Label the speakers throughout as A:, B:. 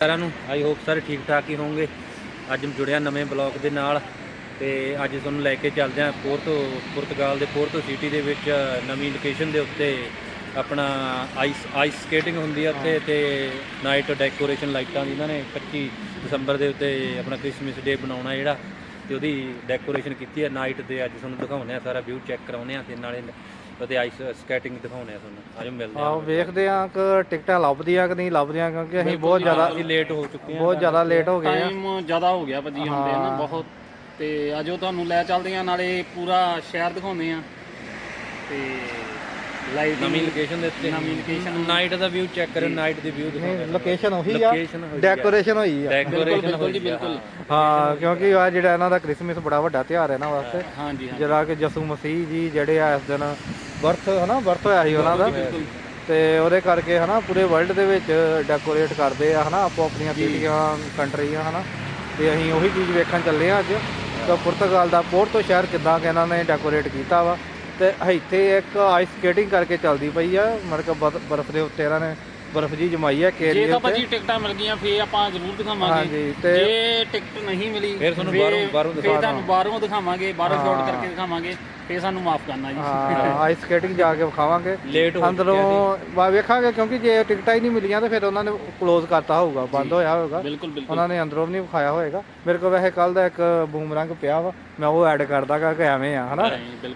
A: ਸਾਰਿਆਂ ਨੂੰ I hope ਸਾਰੇ ਠੀਕ ਠਾਕ ਹੀ ਹੋਵੋਗੇ ਅੱਜ ਮੈਂ ਜੁੜਿਆ ਨਵੇਂ ਬਲੌਗ ਦੇ ਨਾਲ ਤੇ ਅੱਜ ਤੁਹਾਨੂੰ ਲੈ ਕੇ ਚੱਲਦੇ ਹਾਂ ਪੋਰਟੋ ਪੁਰਤਗਾਲ ਦੇ ਪੋਰਟੋ ਸਿਟੀ ਦੇ ਵਿੱਚ ਨਵੀਂ ਲੋਕੇਸ਼ਨ ਦੇ ਉੱਤੇ ਆਪਣਾ ਆਈਸ ਆਈਸ ਸਕੇਟਿੰਗ ਹੁੰਦੀ ਆ ਉੱਥੇ ਤੇ ਨਾਈਟ ਡੈਕੋਰੇਸ਼ਨ ਲਾਈਟਾਂ ਦੀ ਇਹਨਾਂ ਨੇ 25 ਦਸੰਬਰ ਦੇ ਉੱਤੇ ਆਪਣਾ ਕ੍ਰਿਸਮਸ ਡੇ ਬਣਾਉਣਾ ਜਿਹੜਾ ਤੇ ਉਹਦੀ ਡੈਕੋਰੇਸ਼ਨ ਕੀਤੀ ਹੈ ਨਾਈਟ ਤੇ ਅੱਜ ਤੁਹਾਨੂੰ ਦਿਖਾਉਂਦੇ ਆ ਸਾਰਾ ਵਿਊ ਚੈੱਕ ਕਰਾਉਂਦੇ ਆ ਤੇ ਨਾਲੇ ਉਹਦੇ ਆਈਸ ਸਕੇਟਿੰਗ ਦਿਖਾਉਂਦੇ ਆ ਤੁਹਾਨੂੰ ਆਜੋ ਮਿਲਦੇ
B: ਆਹ ਵੇਖਦੇ ਆ ਕਿ ਟਿਕਟਾਂ ਲੱਭਦੀਆਂ ਕਿ ਨਹੀਂ ਲੱਭਦੀਆਂ ਕਿਉਂਕਿ ਅਸੀਂ ਬਹੁਤ ਜ਼ਿਆਦਾ
A: ਅਸੀਂ ਲੇਟ ਹੋ ਚੁੱਕੇ ਹਾਂ
B: ਬਹੁਤ ਜ਼ਿਆਦਾ ਲੇਟ ਹੋ ਗਏ ਆ
C: ਟਾਈਮ ਜ਼ਿਆਦਾ ਹੋ ਗਿਆ ਭਾਜੀ ਹੁੰਦੇ ਨਾ ਬਹੁਤ। ਤੇ ਆਜੋ ਤੁਹਾਨੂੰ ਲੈ ਚੱਲਦੇ ਆ ਨਾਲੇ ਪੂਰਾ ਸ਼ਹਿਰ ਦਿਖਾਉਂਦੇ ਆ ਤੇ ਲਾਈਟ
A: ਨਵੀਂ ਲੋਕੇਸ਼ਨ ਦੇ ਉੱਤੇ।
C: ਨਵੀਂ location
A: ਨਾਈਟ ਦਾ ਵਿਊ ਚੈੱਕ ਕਰੋ ਨਾਈਟ ਦੀ ਵਿਊ ਦਿਖਾਉਂਦੇ
B: ਲੋਕੇਸ਼ਨ ਉਹੀ ਆ।
A: Location ਉਹੀ ਆ।
B: ਡੈਕੋਰੇਸ਼ਨ ਹੋਈ ਆ।
A: ਡੈਕੋਰੇਸ਼ਨ
C: ਬਿਲਕੁਲ ਜੀ ਬਿਲਕੁਲ।
B: ਹਾਂ ਕਿਉਂਕਿ ਆ ਜਿਹੜਾ ਇਹਨਾਂ ਦਾ ਕ੍ਰਿਸਮਸ ਬੜਾ ਵੱਡਾ ਤਿਉਹਾਰ ਹੈ ਇਹਨਾਂ ਵਾਸਤੇ।
C: ਹਾਂਜੀ ਹਾਂ
B: ਜਿਹੜਾ ਕਿ ਯਸੂ ਮਸੀਹ ਜੀ ਜਿਹੜੇ ਆ ਇਸ ਦਿਨ ਬਰਥ ਹਨਾ ਬਰਥ ਹੋਇਆ ਸੀ ਉਹਨਾਂ ਦਾ। ਤੇ ਉਹਦੇ ਕਰਕੇ ਹਨਾ ਪੂਰੇ ਵਰਲਡ ਦੇ ਵਿੱਚ ਡੈਕੋਰੇਟ ਕਰਦੇ ਆ ਹਨਾ ਆਪੋ ਆਪਣੀਆਂ ਸਿਟੀਆਂ ਕੰਟਰੀਆਂ ਹਨਾ। ਤੇ ਅਸੀਂ ਉਹੀ ਚੀਜ਼ ਵੇਖਣ ਚੱਲੇ ਆ ਅੱਜ। ਤਾਂ ਪੁਰਤਗਾਲ ਦਾ ਪੋਰਟੋ ਸ਼ਹਿਰ ਕਿੱਦਾਂ ਕਿ ਇਹਨਾਂ ਨੇ ਡੈਕੋਰੇਟ ਕੀਤਾ ਵਾ। ਤੇ ਇੱਥੇ ਇੱਕ ਆਈਸ ਸਕੇਟਿੰਗ ਕਰਕੇ ਚੱਲਦੀ ਪਈ ਆ। ਮਤਲਬ ਕਿ ਬਰਫ਼- ਦੇ ਉੱਤੇ ਇਹਨਾਂ ਨੇ ਬਰਫ਼ ਜੀ ਜਮਾਈ ਹੈ
C: ਜੇ
B: ਕੇਰੀ
C: ਤਾਂ ਭਾਜੀ ਟਿਕਟਾਂ ਮਿਲ ਗਈਆਂ ਫੇਰ ਆਪਾਂ ਜ਼ਰੂਰ ਦਿਖਾਵਾਂਗੇ।
B: ਹਾਂਜੀ ਤੇ
C: ਜੇ ਟਿਕਟ ਨਹੀਂ ਮਿਲੀ
A: ਫਿਰ ਤੁਹਾਨੂੰ ਬਾਹਰੋਂ- ਬਾਹਰੋਂ
C: ਫੇਰ ਤੁਹਾਨੂੰ ਬਾਹਰੋਂ ਦਿਖਾਵਾਂਗੇ ਬਾਹਰੋਂ ਸ਼ਾਟ ਕਰਕੇ ਦਿਖਾਵਾਂਗੇ। ਫੇਰ ਸਾਨੂੰ ਮਾਫ ਕਰਨਾ ਜੀ।
B: ਹਾਂ ਆਈਸ ਸਕੇਟਿੰਗ ਜਾ ਕੇ ਵਿਖਾਵਾਂਗੇ।
A: ਲੇਟ ਹੋ
B: ਅੰਦਰੋਂ ਵਾ ਵੇਖਾਂਗੇ ਕਿਉਂਕਿ ਜੇ ਟਿਕਟਾਂ ਹੀ ਨਹੀਂ ਮਿਲੀਆਂ ਤਾਂ ਫਿਰ ਉਹਨਾਂ ਨੇ ਕਲੋਜ਼ ਕਰਤਾ ਹੋਊਗਾ ਬੰਦ ਹੋਇਆ ਹੋਊਗਾ।
C: ਬਿਲਕੁਲ ਬਿਲਕੁਲ।
B: ਉਹਨਾਂ ਨੇ ਅੰਦਰੋਂ ਵੀ ਨਹੀਂ ਵਿਖਾਇਆ ਹੋਏਗਾ। ਮੇਰੇ ਕੋਲ ਵੈਸੇ ਕੱਲ ਦਾ ਇੱਕ ਬੂਮਰੰਗ ਪਿਆ ਵਾ ਮੈਂ ਉਹ ਐਡ ਕਰਦਾ ਗਾ ਕਿ ਐਵੇਂ ਆ ਹਨਾ?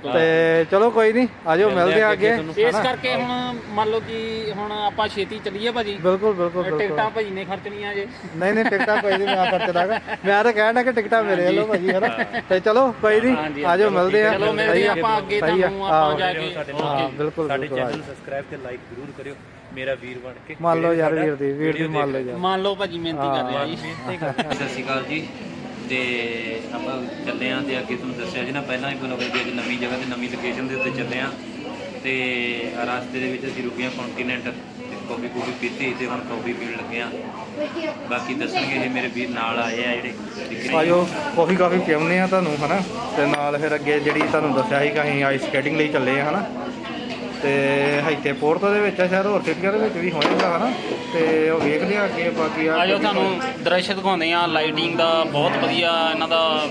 B: ਤੇ ਚਲੋ ਕੋਈ ਨਹੀਂ ਆਜੋ ਮਿਲਦੇ ਆ ਅੱਗੇ
C: ਇਸ ਕਰਕੇ ਹੁਣ ਮੰਨ ਲਓ ਕਿ ਹੁਣ ਆਪਾਂ ਛੇਤੀ ਚੱਲੀਏ ਭਾਜੀ।
B: ਬਿਲਕੁਲ ਬਿਲਕੁਲ
C: ਟਿਕਟਾਂ ਭਾਜੀ ਨੇ ਖਰਚਣੀਆਂ ਜੇ।
B: ਨਹੀਂ ਨਹੀਂ ਟਿਕਟਾਂ ਕੋਈ ਨਹੀਂ ਮੈਂ ਖਰਚਦਾਗਾ ਮੈਂ ਤਾਂ ਕਹਿਣਾ ਕਿ ਟਿਕਟਾਂ ਮੇਰੇ ਵੱਲੋਂ ਭਾਜੀ ਹਨਾ? ਤੇ ਚਲੋ ਕੋਈ ਨਹੀਂ ਆਜੋ ਮਿਲਦੇ ਆ।
C: ਆ ਆਪਾਂ ਅੱਗੇ
B: ਸਹੀ ਆ,
C: ਤੁਹਾਨੂੰ ਆਪਾਂ ਜਾ ਕੇ
A: ਸਾਡੇ
B: ਹਾਂ
A: ਨਾਲ
B: ਬਿਲਕੁਲ
A: ਸਾਡੇ
B: ਬਿਲਕੁਲ
A: ਚੈਨਲ ਨੂੰ ਸਬਸਕ੍ਰਾਈਬ ਤੇ ਲਾਈਕ ਜ਼ਰੂਰ ਕਰਿਓ। ਮੇਰਾ ਵੀਰ ਬਣ ਕੇ
B: ਮੰਨ ਲਓ ਯਾਰ ਵੀਰ ਦੀ ਵੀਰ ਦੀ ਮੰਨ ਲਓ ਯਾਰ।
C: ਮੰਨ ਲਓ ਭਾਜੀ ਮਿਹਨਤੀ ਕਰ ਰਿਹਾ ਜੀ।
A: ਸਤਿ ਸ਼੍ਰੀ ਅਕਾਲ ਜੀ। ਤੇ ਆਪਾਂ ਚੱਲੇ ਆਂ ਤੇ ਅੱਗੇ ਤੁਹਾਨੂੰ ਦੱਸਿਆ ਸੀ ਨਾ ਪਹਿਲਾਂ ਹੀ ਬਲੌਗ ਦੇ ਵਿੱਚ ਨਵੀਂ ਜਗ੍ਹਾ ਤੇ ਨਵੀਂ ਲੋਕੇਸ਼ਨ ਦੇ ਉੱਤੇ ਚੱਲੇ ਆਂ। ਤੇ ਰਸਤੇ ਦੇ ਵਿੱਚ ਅਸੀਂ ਰੁਕੇ ਆਂ ਕੰਟੀਨੈਂਟ ਤੇ ਕਾਫੀ ਕੂਫੀ ਪੀਤੀ ਤੇ ਹੁਣ ਕਾਫੀ ਪੀਣ ਲੱਗੇ ਆਂ। ਬਾਕੀ ਦੱਸਣਗੇ ਇਹ ਮੇਰੇ ਵੀਰ ਨਾਲ ਆਏ ਆ ਜਿਹੜੇ।
B: ਆਜੋ ਕਾਫੀ ਕਾਫੀ ਪਿਉਨੇ ਆ ਤੁਹਾਨੂੰ ਹਨਾ? ਤੇ ਨਾਲ ਫਿਰ ਅੱਗੇ ਜਿਹੜੀ ਤੁਹਾਨੂੰ ਦੱਸਿਆ ਸੀ ਕਿ ਅਸੀਂ ਆਈਸ ਸਕੇਟਿੰਗ ਲਈ ਚੱਲੇ ਆ ਹਨਾ? ਤੇ ਇੱਥੇ ਪੋਰਟੋ ਦੇ ਵਿੱਚ ਆ ਸ਼ਾਇਦ ਹੋਰ ਸਿਟੀਆਂ ਦੇ ਵਿੱਚ ਵੀ ਹੋਏਗਾ ਹਨਾ? ਤੇ ਉਹ ਵੇਖਦੇ ਆ ਅੱਗੇ ਬਾਕੀ ਆ
C: ਆਜੋ ਤੁਹਾਨੂੰ ਦ੍ਰਿਸ਼ ਦਿਖਾਉਂਦੇ ਆ ਲਾਈਟਿੰਗ ਦਾ ਬਹੁਤ ਵਧੀਆ ਇਹਨਾਂ ਦਾ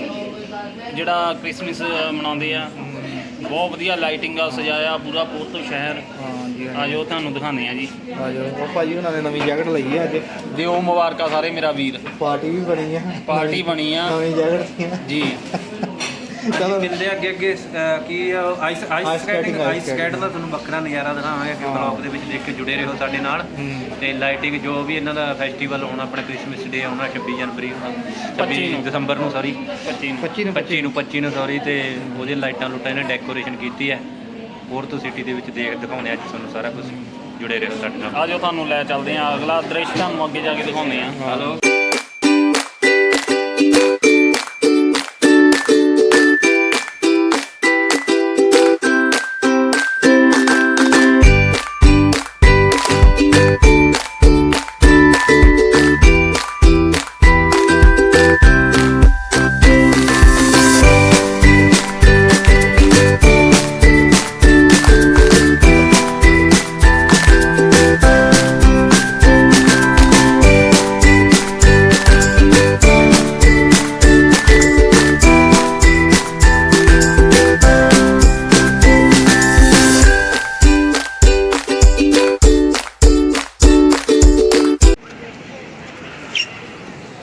C: ਜਿਹੜਾ ਕ੍ਰਿਸਮਸ ਮਨਾਉਂਦੇ ਆ। ਬਹੁਤ ਵਧੀਆ ਲਾਈਟਿੰਗ ਆ ਸਜਾਇਆ ਪੂਰਾ ਪੋਰਟੋ ਸ਼ਹਿਰ।
B: ਹਾਂ ਜੀ
C: ਆਜੋ ਤੁਹਾਨੂੰ ਦਿਖਾਉਂਦੇ ਆ ਜੀ।
B: ਆਜੋ ਉਹ ਭਾਜੀ ਉਹਨਾਂ ਨੇ ਨਵੀਂ ਜੈਕਟ ਲਈ ਹੈ ਅੱਜ।
C: ਦਿਓ ਮੁਬਾਰਕਾਂ ਸਾਰੇ ਮੇਰਾ ਵੀਰ।
B: ਪਾਰਟੀ ਵੀ ਬਣੀ ਹੈ
C: ਪਾਰਟੀ ਬਣੀ ਆ।
B: ਨਵੀਂ ਜੈਕਟ।
C: ਜੀ।
B: ਚਲੋ।
A: ਮਿਲਦੇ ਅੱਗੇ ਅੱਗੇ ਕੀ ਆ, ice ice skating ice skate ਦਾ ਤੁਹਾਨੂੰ ਵੱਖਰਾ ਨਜ਼ਾਰਾ ਦਿਖਾਵਾਂਗੇ ਕਿ ਬਲੌਗ ਦੇ ਵਿੱਚ ਦੇਖ ਕੇ ਜੁੜੇ ਰਹੋ ਸਾਡੇ ਨਾਲ। ਤੇ ਲਾਈਟਿੰਗ ਜੋ ਵੀ ਇਹਨਾਂ ਦਾ ਫੈਸਟੀਵਲ ਹੋਣਾ ਆਪਣਾ ਕ੍ਰਿਸਮਸ ਡੇ ਆਉਣਾ 26 ਜਨਵਰੀ ਨੂੰ 26
C: ਨੂੰ।
A: ਦਸੰਬਰ ਨੂੰ ਸੌਰੀ
C: 25 ਨੂੰ।
B: 25 ਨੂੰ
A: 25 ਨੂੰ। 25 ਨੂੰ ਸੌਰੀ ਤੇ ਉਹਦੇ ਲਾਈਟਾਂ ਲੁੱਟਾਂ ਇਹਨੇ ਡੈਕੋਰੇਸ਼ਨ ਕੀਤੀ ਹੈ। ਹੋਰ ਤੋਂ ਸਿਟੀ ਦੇ ਵਿੱਚ ਦੇਖ ਦਿਖਾਉਂਦੇ ਆ ਅੱਜ ਤੁਹਾਨੂੰ ਸਾਰਾ ਕੁਝ ਜੁੜੇ ਰਹੋ ਸਾਡੇ ਨਾਲ।
C: ਆਜੋ ਤੁਹਾਨੂੰ ਲੈ ਚੱਲਦੇ ਆ ਅਗਲਾ ਦ੍ਰਿਸ਼ ਤੁਹਾਨੂੰ ਅੱਗੇ ਜਾ ਕੇ ਦਿਖਾਉਂਦੇ ਆ
A: ਹਲੋ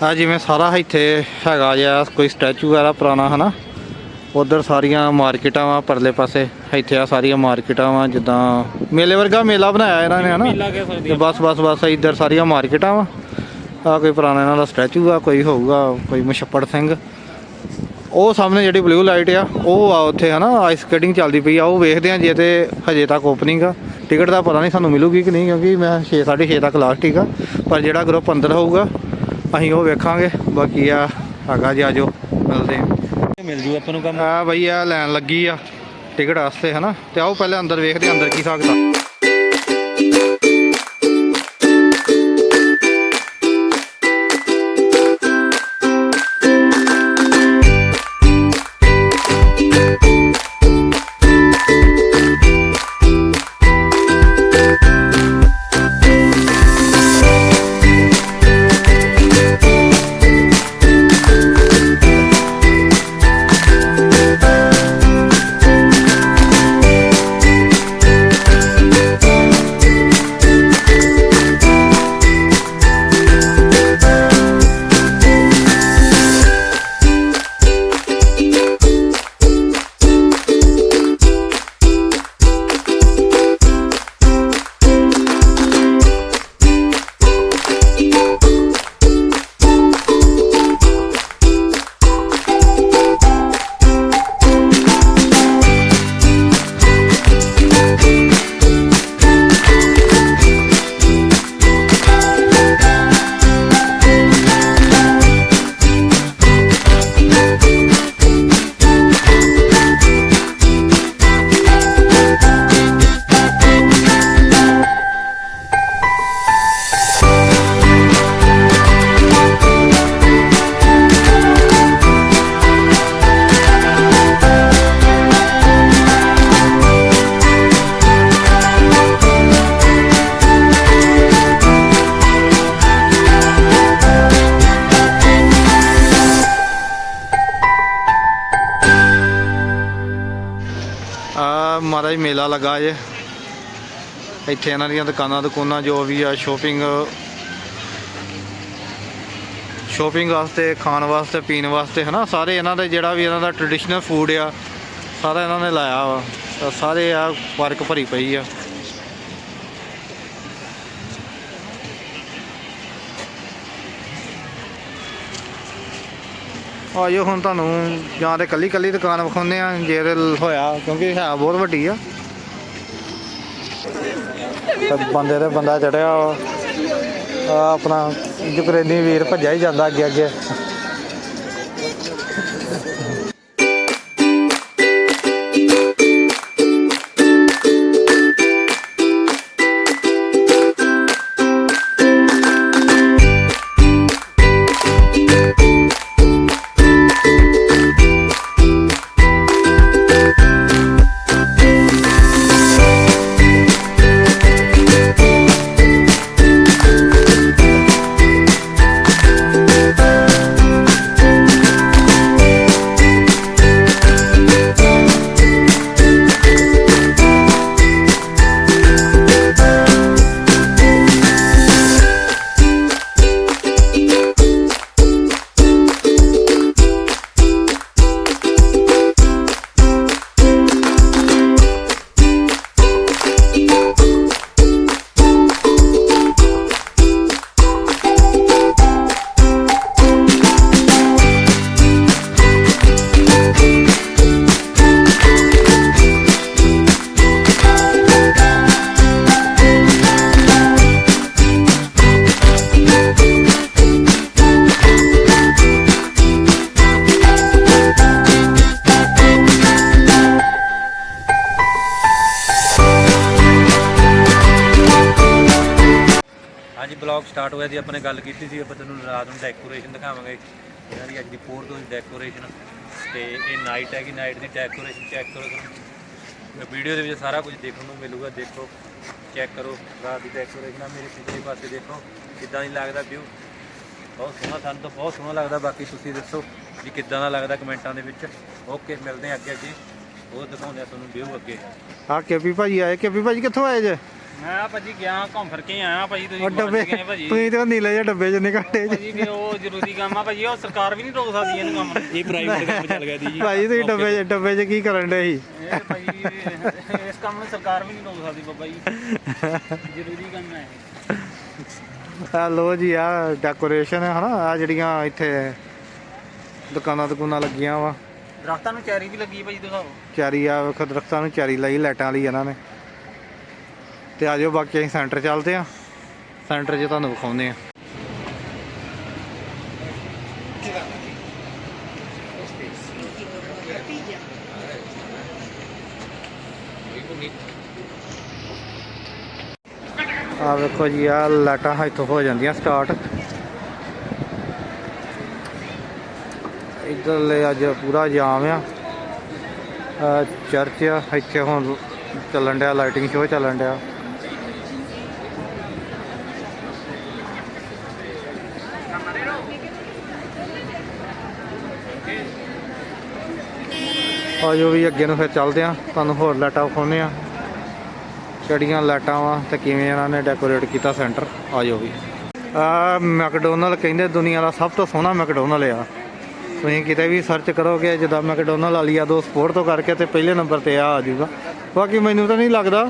B: ਆ ਜਿਵੇਂ ਸਾਰਾ ਇੱਥੇ ਹੈਗਾ ਜਿਆ ਕੋਈ ਸਟੈਚੂ ਵਗੈਰਾ ਪੁਰਾਣਾ ਹਨਾ? ਉਧਰ ਸਾਰੀਆਂ ਮਾਰਕੀਟਾਂ ਵਾ ਪਰਲੇ ਪਾਸੇ। ਇੱਥੇ ਆ ਸਾਰੀਆਂ ਮਾਰਕੀਟਾਂ ਵਾ ਜਿੱਦਾਂ ਮੇਲੇ ਵਰਗਾ ਮੇਲਾ ਬਣਾਇਆ ਇਹਨਾਂ ਨੇ ਹਨਾ? ਤੇ ਬਸ ਬਸ ਬਸ ਇੱਧਰ ਸਾਰੀਆਂ ਮਾਰਕੀਟਾਂ ਵਾ। ਆ ਕੋਈ ਪੁਰਾਣਾ ਇਹਨਾਂ ਦਾ ਸਟੈਚੂ ਆ ਕੋਈ ਹੋਊਗਾ ਕੋਈ ਮੁਸ਼ੱਪੜ ਸਿੰਘ। ਉਹ ਸਾਹਮਣੇ ਜਿਹੜੀ ਬਲੂ ਲਾਈਟ ਆ ਉਹ ਆ ਉੱਥੇ ਹਨਾ? ਆਈਸ ਸਕੇਟਿੰਗ ਚੱਲਦੀ ਪਈ ਆ ਉਹ ਵੇਖਦੇ ਆ ਜੇ ਤੇ ਹਜੇ ਤੱਕ ਓਪਨਿੰਗ ਆ। ਟਿਕਟ ਦਾ ਪਤਾ ਨਹੀਂ ਸਾਨੂੰ ਮਿਲੂਗੀ ਕਿ ਨਹੀਂ ਕਿਉਂਕਿ ਮੈਂ 6 6:30 ਤੱਕ ਲਾਸਟ ਠੀਕ ਆ ਪਰ ਜਿਹੜਾ ਗਰੁੱਪ ਅੰਦਰ ਹੋਊਗਾ ਅਸੀਂ ਉਹ ਵੇਖਾਂਗੇ। ਬਾਕੀ ਆ ਹੈਗਾ ਜੀ ਆਜੋ ਮਿਲਦੇ ਆ
A: ਮਿਲ ਜੂ ਆਪਾਂ ਨੂੰ ਕੰਮ।
B: ਆ ਬਈ ਆ ਲੈਣ ਲੱਗੀ ਆ ਟਿਕਟ ਵਾਸਤੇ ਹਨਾ? ਤੇ ਆਓ ਪਹਿਲੇ ਅੰਦਰ ਵੇਖਦੇ ਅੰਦਰ ਕੀ ਹਿਸਾਬ ਮੇਲਾ ਲੱਗਾ ਜੇ। ਇੱਥੇ ਇਹਨਾਂ ਦੀਆਂ ਦੁਕਾਨਾਂ ਦੁਕਾਨਾਂ ਜੋ ਵੀ ਆ ਸ਼ੋਪਿੰਗ ਸ਼ੋਪਿੰਗ ਵਾਸਤੇ, ਖਾਣ ਵਾਸਤੇ, ਪੀਣ ਵਾਸਤੇ, ਹਨਾ? ਸਾਰੇ ਇਹਨਾਂ ਦੇ ਜਿਹੜਾ ਵੀ ਇਹਨਾਂ ਦਾ ਟ੍ਰੈਡੀਸ਼ਨਲ ਫੂਡ ਆ, ਸਾਰਾ ਇਹਨਾਂ ਨੇ ਲਾਇਆ ਵਾ। ਸਾਰੇ ਆ ਪਾਰਕ ਭਰੀ ਪਈ ਆ। ਆਜੋ ਹੁਣ ਤੁਹਾਨੂੰ ਜਾਂ ਤੇ ਕੱਲੀ ਕੱਲੀ ਦੁਕਾਨ ਵਿਖਾਉਂਦੇ ਆ ਜੇ ਤੇ ਹੋਇਆ, ਕਿਉਂਕਿ ਹੈ ਬਹੁਤ ਵੱਡੀ ਆ। ਬੰਦੇ ਤੇ ਬੰਦਾ ਚੜਿਆ ਆ ਆਪਣਾ ਯੂਕਰੇਨੀ ਵੀਰ ਭੱਜਿਆ ਹੀ ਜਾਂਦਾ ਅੱਗੇ ਅੱਗੇ।
A: ਹਾਂਜੀ ਸਟਾਰਟ ਹੋਇਆ ਜੀ ਆਪਾਂ ਨੇ ਗੱਲ ਕੀਤੀ ਸੀ, ਆਪਾਂ ਤੁਹਾਨੂੰ ਰਾਤ ਨੂੰ ਡੈਕੋਰੇਸ਼ਨ ਦਿਖਾਵਾਂਗੇ। ਇਹਨਾਂ ਦੀ ਅੱਜ ਦੀ ਫੋਰ ਤੋਂ ਡੈਕੋਰੇਸ਼ਨ ਤੇ ਇਹ ਨਾਈਟ ਹੈ ਕਿ ਨਾਈਟ ਦੀ ਡੈਕੋਰੇਸ਼ਨ ਚੈੱਕ ਕਰੋ ਤੁਹਾਨੂੰ ਵੀਡੀਓ ਦੇ ਵਿੱਚ ਸਾਰਾ ਕੁਝ ਦੇਖਣ ਨੂੰ ਮਿਲੂਗਾ, ਦੇਖੋ ਚੈੱਕ ਕਰੋ, ਰਾਤ ਦੀ ਡੈਕੋਰੇਸ਼ਨ ਆ, ਮੇਰੇ ਪਿਛਲੇ ਪਾਸੇ ਦੇਖੋ, ਕਿੱਦਾਂ ਦੀ ਲੱਗਦਾ ਵਿਊ ਬਹੁਤ ਸੋਹਣਾ, ਸਾਨੂੰ ਤਾਂ ਬਹੁਤ ਸੋਹਣਾ ਲੱਗਦਾ, ਬਾਕੀ ਤੁਸੀਂ ਦੱਸੋ ਵੀ ਕਿੱਦਾਂ ਦਾ ਲੱਗਦਾ ਕਮੈਂਟਾਂ ਦੇ ਵਿੱਚ। ਓਕੇ ਮਿਲਦੇ ਹਾਂ ਅੱਗੇ ਅੱਗੇ। ਉਹ ਦਿਖਾਉਂਦੇ ਆ ਤੁਹਾਨੂੰ ਵਿਊ ਅੱਗੇ।
B: ਆ ਕੇਪੀ ਭਾਜੀ ਆਏ। ਕੇਪੀ ਭਾਜੀ ਕਿੱਥੋਂ ਆਏ ਜੇ?
C: ਮੈਂ ਭਾਜੀ ਗਿਆ ਘੁੰਮ ਫਿਰ ਕੇ ਆਇਆ ਭਾਜੀ ਤੁਸੀਂ
B: ਉਹ ਡੱਬੇ
C: ਗਏ ਭਾਜੀ।
B: ਤੁਸੀਂ ਤੇ ਉਹ ਨੀਲੇ ਜਿਹੇ ਡੱਬੇ ਚ ਨਿਕਾਟੇ ਜੇ
C: ਭਾਜੀ ਵੀ ਉਹ ਜ਼ਰੂਰੀ ਕੰਮ ਆ ਭਾਜੀ ਉਹ ਸਰਕਾਰ ਵੀ ਨਹੀਂ ਰੋਕ ਸਕਦੀ ਇਹਨੂੰ ਕੰਮ।
A: ਇਹ ਪ੍ਰਾਈਵੇਟ ਕੰਮ ਚੱਲ ਗਿਆ ਦੀ
B: ਭਾਜੀ ਤੁਸੀਂ ਡੱਬੇ 'ਚ- ਡੱਬੇ 'ਚ ਕੀ ਕਰਨ ਡੇ ਸੀ?
C: ਇਹ ਭਾਜੀ ਇਸ ਕੰਮ ਨੂੰ ਸਰਕਾਰ ਵੀ ਨਹੀਂ ਰੋਕ ਸਕਦੀ ਬਾਬਾ ਜੀ। ਜ਼ਰੂਰੀ ਕੰਮ ਹੈ ਇਹ।
B: ਆ ਲੋ ਜੀ ਆ ਡੈਕੋਰੇਸ਼ਨ ਹੈ ਹਨਾ ਆ ਜਿਹੜੀਆਂ ਇੱਥੇ ਦੁਕਾਨਾਂ ਦੁਕਾਨਾਂ ਲੱਗੀਆਂ ਵਾ।
C: ਦਰਖਤਾਂ ਨੂੰ ਚੈਰੀ ਵੀ ਲੱਗੀ ਭਾਜੀ ਦਿਖਾਓ।
B: ਚਾਰੀ ਆ ਵੇਖੋ ਦਰਖਤਾਂ ਨੂੰ ਚਾਰੀ ਲਾਈ ਲਾਈਟਾਂ ਵਾਲੀ ਇਹਨਾਂ ਨੇ। ਤੇ ਜਾਓ, ਬਾਕੀ ਅਸੀਂ ਸੈਂਟਰ ਚੱਲਦੇ ਆ ਸੈਂਟਰ 'ਚ ਤੁਹਾਨੂੰ ਵਿਖਾਉਂਦੇ ਆ ਆ ਵੇਖੋ ਜੀ, ਆ ਲਾਈਟਾਂ ਇੱਥੋਂ ਹੋ ਜਾਂਦੀਆਂ ਸਟਾਰਟ ਇੱਧਰਲੇ ਅੱਜ ਪੂਰਾ ਜਾਮ ਆ। ਚਰਚ ਆ, ਇੱਥੇ ਹੁਣ ਚੱਲਣ ਡਿਆ ਲਾਈਟਿੰਗ ਸ਼ੋਅ ਚੱਲਣ ਡਿਆ। ਆਜੋ ਵੀ ਅੱਗੇ ਨੂੰ ਫਿਰ ਚੱਲਦੇ ਆ ਤੁਹਾਨੂੰ ਹੋਰ ਲਾਈਟਾਂ ਵਿਖਾਉਂਦੇ ਆ ਕਿਹੜੀਆਂ ਲਾਈਟਾਂ ਵਾ ਤੇ ਕਿਵੇਂ ਇਹਨਾਂ ਨੇ ਡੈਕੋਰੇਟ ਕੀਤਾ ਸੈਂਟਰ ਆਜੋ ਵੀ। ਆ ਮੈਕਡੋਨਲ ਕਹਿੰਦੇ ਦੁਨੀਆ ਦਾ ਸਭ ਤੋਂ ਸੋਹਣਾ ਮੈਕਡੋਨਲ ਆ। ਤੁਸੀਂ ਕਿਤੇ ਵੀ ਸਰਚ ਕਰੋਗੇ, ਜਿੱਦਾਂ ਮੈਕਡੋਨਲ ਵਾਲੀ ਆ ਦੋ ਸਪੋਰਟ ਤੋਂ ਕਰਕੇ ਤੇ ਪਹਿਲੇ ਨੰਬਰ ਤੇ ਆ ਆ ਜਾਊਗਾ ਬਾਕੀ ਮੈਨੂੰ ਤਾਂ ਨਹੀਂ ਲੱਗਦਾ।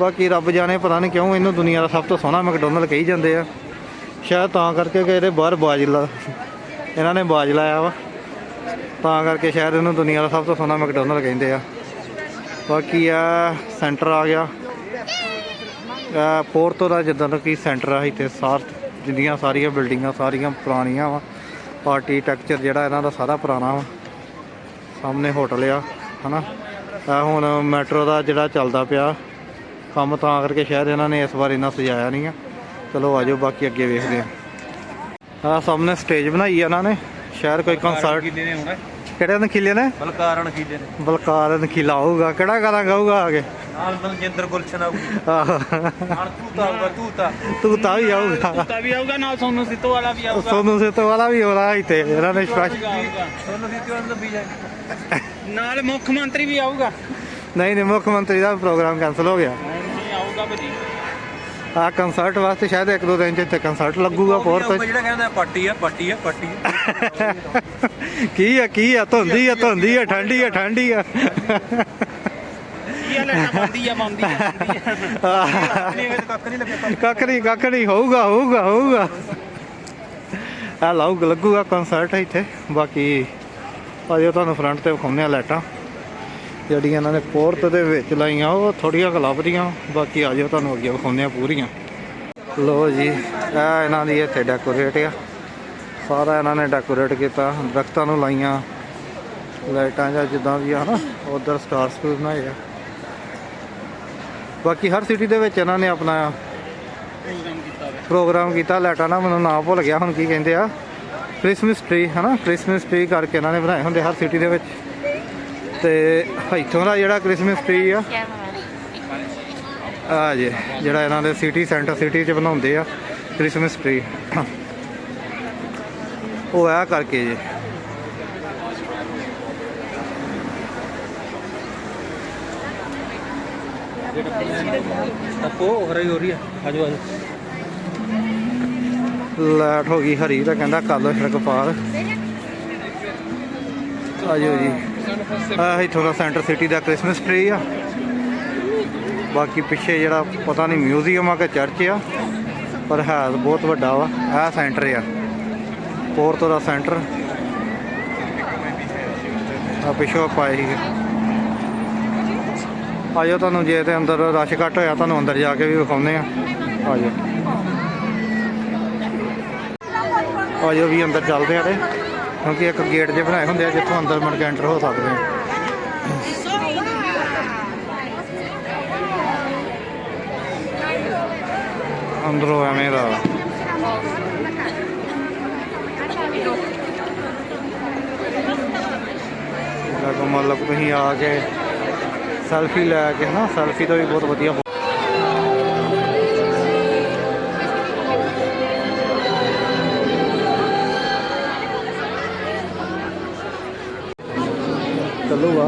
B: ਬਾਕੀ ਰੱਬ ਜਾਣੇ ਪਤਾ ਨਹੀਂ ਕਿਉਂ ਇਹਨੂੰ ਦੁਨੀਆ ਦਾ ਸਭ ਤੋਂ ਸੋਹਣਾ ਮੈਕਡੋਨਲ ਕਹੀ ਜਾਂਦੇ ਆ। ਸ਼ਾਇਦ ਤਾਂ ਕਰਕੇ ਕਿ ਇਹਦੇ ਬਾਹਰ ਬਾਜ ਲਾ ਇਹਨਾਂ ਨੇ ਬਾਜ ਲਾਇਆ ਵਾ। ਤਾਂ ਕਰਕੇ ਸ਼ਾਇਦ ਇਹਨੂੰ ਦੁਨੀਆ ਦਾ ਸਭ ਤੋਂ ਸੋਹਣਾ ਮੈਕਡੋਨਲ ਕਹਿੰਦੇ ਆ। ਬਾਕੀ ਆ ਸੈਂਟਰ ਆ ਗਿਆ। ਆ ਪੋਰਟੋ ਦਾ ਜਿੱਦਾਂ ਦਾ ਕੀ ਸੈਂਟਰ ਆ, ਇੱਥੇ ਸਾਰ ਜਿੰਨੀਆਂ ਸਾਰੀਆਂ ਬਿਲਡਿੰਗਾਂ, ਸਾਰੀਆਂ ਪੁਰਾਣੀਆਂ ਵਾ। ਆਰਕੀਟੈਕਚਰ ਜਿਹੜਾ ਇਹਨਾਂ ਦਾ ਸਾਰਾ ਪੁਰਾਣਾ ਵਾ। ਸਾਹਮਣੇ ਹੋਟਲ ਆ, ਹਨਾ। ਆ ਹੁਣ ਮੈਟਰੋ ਦਾ ਜਿਹੜਾ ਚੱਲਦਾ ਪਿਆ। ਕੰਮ ਤਾਂ ਕਰਕੇ ਸ਼ਾਇਦ ਇਹਨਾਂ ਨੇ ਇਸ ਵਾਰ ਇੰਨਾ ਸਜਾਇਆ ਨਹੀਂ ਆ। ਚਲੋ ਆਜੋ, ਬਾਕੀ ਅੱਗੇ ਵੇਖਦੇ ਆ। ਆ ਸਾਹਮਣੇ ਸਟੇਜ ਬਣਾਈ ਆ ਇਹਨਾਂ ਨੇ। ਸ਼ਾਇਦ ਕੋਈ ਕਨਸਰਟ ਕਿਹੜੇ ਨਖੀਲੇ ਨੇ?
A: ਬਲਕਾਰਨ ਖੀਲੇ ਨੇ।
B: ਬਲਕਾਰ ਨਖੀਲਾ ਹੋਊਗਾ ਕਿਹੜਾ ਗਾਣਾ ਗਾਊਗਾ ਆਗੇ
A: ਨਾਲ ਬਲਜਿੰਦਰ ਗੁਲਸ਼ਨ ਆਊਗੀ।
B: ਆਹੋ।
A: ਨਾਲ ਤੂਤਾ ਆਊਗਾ ਤੂਤਾ।
B: ਤੂੰ ਤਾਂ ਵੀ ਆਊਗਾ।
C: ਕੁੱਤਾ ਵੀ ਆਊਗਾ ਨਾਲ ਸੋਨੂੰ ਸਿੱਤੋ ਵਾਲਾ ਵੀ ਆਊਗਾ।
B: ਸੋਨੂੰ ਸੇਤੋ ਵਾਲਾ ਵੀ ਹੋਣਾ ਇੱਥੇ ਇਹਨਾਂ ਨੇ ਸਪੈਸ਼ਲ
C: ਆਊਗਾ
A: ਤੁਹਾਨੂੰ ਸੀ ਕਿਉਂ ਲੱਭੀ ਜਾਂਦੀ
C: ਨਾਲ ਮੁੱਖ ਮੰਤਰੀ ਵੀ ਆਊਗਾ।
B: ਨਹੀਂ ਨਹੀਂ ਮੁੱਖ ਮੰਤਰੀ ਦਾ ਪ੍ਰੋਗਰਾਮ ਕੈਨਸਲ ਹੋ ਗਿਆ।
C: ਨਹੀਂ ਆਊਗਾ ਭਾਜੀ
B: ਆ ਕੰਸਰਟ ਵਾਸਤੇ ਸ਼ਾਇਦ ਇੱਕ ਦੋ ਦਿਨ ਚ ਇੱਥੇ ਕੰਸਰਟ ਲੱਗੂਗਾ ਪੋਰਟ
A: ਜਿਹੜਾ ਕਹਿੰਦਾ ਪਾਰਟੀ ਆ ਪਾਰਟੀ ਆ ਪਾਰਟੀ ਆ।
B: ਕੀ ਆ ਕੀ ਆ? ਧੁੰਦੀ ਆ ਧੁੰਦੀ ਆ ਠੰਡੀ ਆ ਠੰਡੀ ਆ।
C: ਕੀ ਬੰਦੀ ਆ ਬੰਦੀ ਆ
A: ਕੱਖ ਨਹੀਂ ਲੱਗਿਆ
B: ਕੱਖ ਨਹੀਂ ਹੋਊਗਾ ਹੋਊਗਾ ਹੋਊਗਾ। ਆ ਲਾਉ ਲੱਗੂਗਾ ਕੰਸਰਟ ਇੱਥੇ। ਬਾਕੀ ਆਜੋ ਤੁਹਾਨੂੰ ਫਰੰਟ ਤੇ ਵਿਖਾਉਂਦੇ ਆ ਲਾਈਟਾਂ। ਜਿਹੜੀਆਂ ਇਹਨਾਂ ਨੇ ਪੋਰਟ ਦੇ ਵਿੱਚ ਲਾਈਆਂ ਉਹ ਥੋੜੀਆਂ ਲੱਭਦੀਆਂ ਬਾਕੀ ਆਜੋ ਤੁਹਾਨੂੰ ਅੱਗੇ ਵਿਖਾਉਂਦੇ ਆ ਪੂਰੀਆਂ। ਲੋ ਜੀ ਇਹ ਇਹਨਾਂ ਦੀ ਇੱਥੇ ਡੈਕੋਰੇਟ ਆ। ਸਾਰਾ ਇਹਨਾਂ ਨੇ ਡੈਕੋਰੇਟ ਕੀਤਾ ਦਰਖਤਾਂ ਨੂੰ ਲਾਈਆਂ ਲਾਈਟਾਂ ਜਾਂ ਜਿੱਦਾਂ ਵੀ ਆ ਹਨਾ ਉਧਰ ਸਟਾਰਸ ਵੀ ਬਣਾਏ ਆ। ਬਾਕੀ ਹਰ ਸਿਟੀ ਦੇ ਵਿੱਚ ਇਹਨਾਂ ਨੇ ਆਪਣਾ
C: ਪ੍ਰੋਗਰਾਮ ਕੀਤਾ
B: ਲਾਈਟਾਂ ਨਾ ਮੈਨੂੰ ਨਾਮ ਭੁੱਲ ਗਿਆ ਹੁਣ ਕੀ ਕਹਿੰਦੇ ਆ। ਕ੍ਰਿਸਮਸ ਟ੍ਰੀ ਹਨਾ ਕ੍ਰਿਸਮਸ ਟ੍ਰੀ ਕਰਕੇ ਇਹਨਾਂ ਨੇ ਬਣਾਏ ਹੁੰਦੇ ਹਰ ਸਿਟੀ ਦੇ ਵਿੱਚ। ਤੇ ਇੱਥੋਂ ਦਾ ਜਿਹੜਾ ਕ੍ਰਿਸਮਸ ਟ੍ਰੀ ਆ ਆ ਜੇ ਜਿਹੜਾ ਇਹਨਾਂ ਦੇ ਸਿਟੀ ਸੈਂਟਰ ਸਿਟੀ 'ਚ ਬਣਾਉਂਦੇ ਆ ਕ੍ਰਿਸਮਸ ਟ੍ਰੀ ਉਹ ਆ ਕਰਕੇ ਜੇ।
A: ਆਪੋ ਹੋ ਰਹੀ ਹੋ। ਰਹੀ ਆ ਆਜੋ ਆਜੋ।
B: ਲਾਈਟ ਹੋ ਗਈ ਹਰੀ ਤਾਂ ਕਹਿੰਦਾ ਕਰ ਲਓ ਸੜਕ ਪਾਰ ਆਜੋ ਜੀ। ਆ ਇੱਥੋਂ ਦਾ ਸੈਂਟਰ ਸਿਟੀ ਦਾ ਕ੍ਰਿਸਮਸ ਟ੍ਰੀ ਆ। ਬਾਕੀ ਪਿੱਛੇ ਜਿਹੜਾ ਪਤਾ ਨਹੀਂ ਮਿਊਜ਼ੀਅਮ ਆ ਕਿ ਚਰਚ ਆ ਪਰ ਹੈ ਬਹੁਤ ਵੱਡਾ ਵਾ। ਆ ਸੈਂਟਰ ਆ। ਪੋਰਤੋ ਦਾ ਸੈਂਟਰ। ਆ ਪਿੱਛੋਂ ਪਾਏ ਸੀਗੇ। ਆਜੋ ਤੁਹਾਨੂੰ ਜੇ ਤੇ ਅੰਦਰ ਰਸ਼ ਘੱਟ ਹੋਇਆ, ਤੁਹਾਨੂੰ ਅੰਦਰ ਜਾ ਕੇ ਵੀ ਵਿਖਾਉਂਦੇ ਆ ਆਜੋ। ਆਜੋ ਵੀ ਅੰਦਰ ਚੱਲਦੇ ਆ ਤੇ, ਕਿਉਂਕਿ ਇੱਕ ਗੇਟ ਜੇ ਬਣਾਏ ਹੁੰਦੇ ਆ, ਜਿੱਥੋਂ ਅੰਦਰ ਮੁੜ ਕੇ ਐਂਟਰ ਹੋ ਸਕਦੇ ਆ ਅੰਦਰੋਂ ਐਵੇਂ ਦਾ। ਲੱਗੋ ਮਤਲਬ ਤੁਸੀਂ ਆ ਕੇ ਸੈਲਫੀ ਲੈ ਕੇ ਨਾ ਸੈਲਫੀ ਤੋਂ ਵੀ ਬਹੁਤ ਵਧੀਆ ਚੱਲੂਗਾ।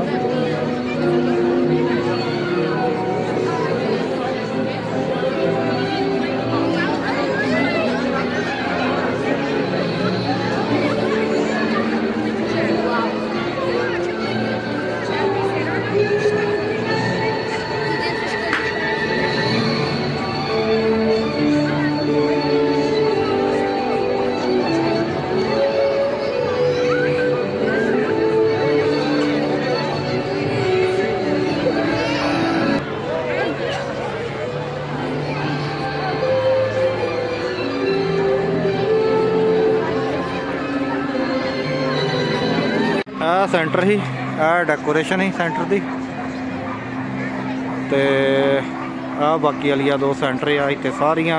B: ਸੈਂਟਰ ਹੀ, ਆ ਡੈਕੋਰੇਸ਼ਨ ਹੀ ਸੈਂਟਰ ਦੀ। ਤੇ ਆ ਬਾਕੀ ਵਾਲੀਆਂ ਦੋ ਸੈਂਟਰ ਆ, ਇੱਥੇ ਸਾਰੀਆਂ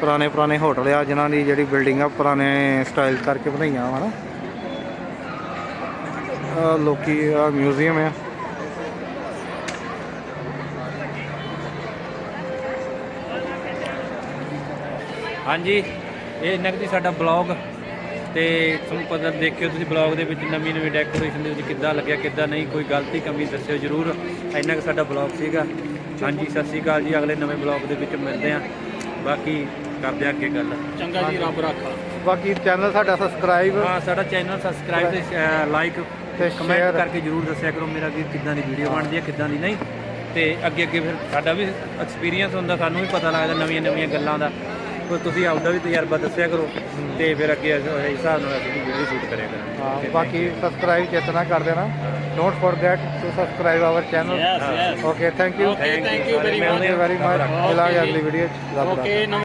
B: ਪੁਰਾਣੇ ਪੁਰਾਣੇ ਹੋਟਲ ਆ, ਜਿਨ੍ਹਾਂ ਦੀ ਜਿਹੜੀ ਬਿਲਡਿੰਗ ਆ, ਪੁਰਾਣੇ ਸਟਾਈਲ ਕਰਕੇ ਬਣਾਈਆਂ ਵਾ ਨਾ। ਲੋਕੀ ਆ ਮਿਊਜ਼ੀਅਮ ਆ।
A: ਹਾਂਜੀ, ਇਹ ਇੰਨਾ ਸਾਡਾ ਬਲੌਗ ਤੇ ਤੁਹਾਨੂੰ ਪਤਾ ਦੇਖਿਓ ਤੁਸੀਂ ਬਲੌਗ ਦੇ ਵਿੱਚ ਨਵੀਂ ਨਵੀਂ ਡੈਕੋਰੇਸ਼ਨ ਦੇ ਵਿੱਚ ਕਿੱਦਾਂ ਲੱਗਿਆ ਕਿੱਦਾਂ ਨਹੀਂ ਕੋਈ ਗਲਤੀ ਕਮੀ ਦੱਸਿਓ ਜਰੂਰ। ਇੰਨਾ ਕੁ ਸਾਡਾ ਬਲੌਗ ਸੀਗਾ। ਹਾਂਜੀ ਸਤਿ ਸ਼੍ਰੀ ਅਕਾਲ ਜੀ। ਅਗਲੇ ਨਵੇਂ ਬਲੌਗ ਦੇ ਵਿੱਚ ਮਿਲਦੇ ਆਂ ਬਾਕੀ ਕਰਦੇ ਆਂ ਅੱਗੇ ਗੱਲ।
C: ਚੰਗਾ ਜੀ ਰੱਬ ਰਾਖਾ।
B: ਬਾਕੀ ਚੈਨਲ ਸਾਡਾ ਸਬਸਕ੍ਰਾਈਬ
A: ਹਾਂ ਸਾਡਾ ਚੈਨਲ ਸਬਸਕ੍ਰਾਈਬ ਤੇ ਲਾਈਕ
B: ਤੇ
A: ਕਮੈਂਟ। ਕਰਕੇ ਜਰੂਰ ਦੱਸਿਆ ਕਰੋ ਮੇਰਾ ਵੀ ਕਿੱਦਾਂ ਦੀ ਵੀਡੀਓ ਬਣਦੀ ਹੈ ਕਿੱਦਾਂ ਦੀ ਨਹੀਂ। ਤੇ ਅੱਗੇ ਅੱਗੇ ਫਿਰ ਸਾਡਾ ਵੀ ਐਕਸਪੀਰੀਅੰਸ ਹੁੰਦਾ ਸਾਨੂੰ ਵੀ ਪਤਾ ਲੱਗਦਾ ਨਵੀਆਂ ਨਵੀਆਂ ਗੱਲਾਂ ਦਾ। ਕੋਈ ਤੁਸੀਂ ਆਪਦਾ ਵੀ ਤਜਰਬਾ ਦੱਸਿਆ ਕਰੋ ਤੇ ਫਿਰ ਅੱਗੇ ਇਸ ਇਸ ਹਿਸਾਬ ਨਾਲ ਅਸੀਂ ਵੀਡੀਓ ਸ਼ੂਟ ਕਰਿਆ ਕਰਾਂਗੇ।
B: ਹਾਂ ਬਾਕੀ. ਸਬਸਕ੍ਰਾਈਬ ਚੇਤਨਾ ਕਰ ਦੇਣਾ। Don't forget to subscribe our channel okay thank you thank you very much ਮਿਲਾਂਗੇ ਅਗਲੀ ਵੀਡੀਓ ਚ।
C: ਓਕੇ